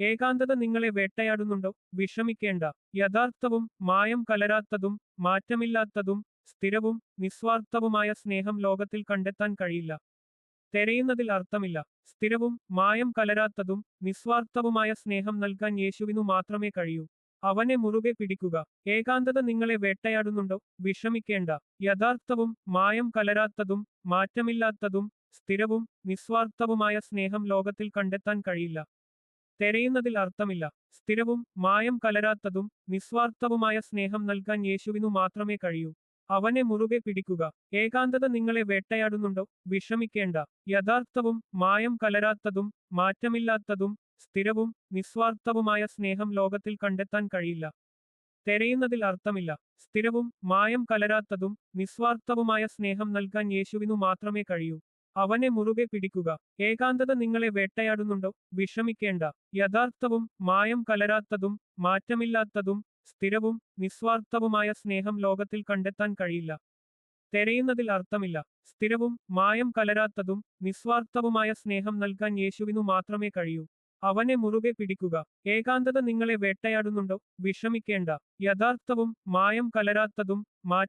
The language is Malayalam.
ഏകാന്തത നിങ്ങളെ വേട്ടയാടുന്നുണ്ടോ? വിഷമിക്കേണ്ട. യഥാർത്ഥവും മായം കലരാത്തതും മാറ്റമില്ലാത്തതും സ്ഥിരവും നിസ്വാർത്ഥവുമായ സ്നേഹം ലോകത്തിൽ കണ്ടെത്താൻ കഴിയില്ല. തെരയുന്നതിൽ അർത്ഥമില്ല. സ്ഥിരവും മായം കലരാത്തതും നിസ്വാർത്ഥവുമായ സ്നേഹം നൽകാൻ യേശുവിനു മാത്രമേ കഴിയൂ. അവനെ മുറുകെ പിടിക്കുക. ഏകാന്തത നിങ്ങളെ വേട്ടയാടുന്നുണ്ടോ? വിഷമിക്കേണ്ട. യഥാർത്ഥവും മായം കലരാത്തതും മാറ്റമില്ലാത്തതും സ്ഥിരവും നിസ്വാർത്ഥവുമായ സ്നേഹം ലോകത്തിൽ കണ്ടെത്താൻ കഴിയില്ല. തെരയുന്നതിൽ അർത്ഥമില്ല. സ്ഥിരവും മായം കലരാത്തതും നിസ്വാർത്ഥവുമായ സ്നേഹം നൽകാൻ യേശുവിനു മാത്രമേ കഴിയൂ. അവനെ മുറുകെ പിടിക്കുക. ഏകാന്തത നിങ്ങളെ വേട്ടയാടുന്നുണ്ടോ? വിഷമിക്കേണ്ട. യഥാർത്ഥവും മായം കലരാത്തതും മാറ്റമില്ലാത്തതും സ്ഥിരവും നിസ്വാർത്ഥവുമായ സ്നേഹം ലോകത്തിൽ കണ്ടെത്താൻ കഴിയില്ല. തെരയുന്നതിൽ അർത്ഥമില്ല. സ്ഥിരവും മായം കലരാത്തതും നിസ്വാർത്ഥവുമായ സ്നേഹം നൽകാൻ യേശുവിനു മാത്രമേ കഴിയൂ. അവനെ മുറുകെ പിടിക്കുക. ഏകാന്തത നിങ്ങളെ വേട്ടയാടുന്നുണ്ടോ? വിഷമിക്കേണ്ട. യഥാർത്ഥവും മായം കലരാത്തതും മാറ്റമില്ലാത്തതും സ്ഥിരവും നിസ്വാർത്ഥവുമായ സ്നേഹം ലോകത്തിൽ കണ്ടെത്താൻ കഴിയില്ല. തെരയുന്നതിൽ അർത്ഥമില്ല. സ്ഥിരവും മായം കലരാത്തതും നിസ്വാർത്ഥവുമായ സ്നേഹം നൽകാൻ യേശുവിനു മാത്രമേ കഴിയൂ. അവനെ മുറുകെ പിടിക്കുക. ഏകാന്തത നിങ്ങളെ വേട്ടയാടുന്നുണ്ടോ? വിഷമിക്കേണ്ട. യഥാർത്ഥവും മായം കലരാത്തതും മാ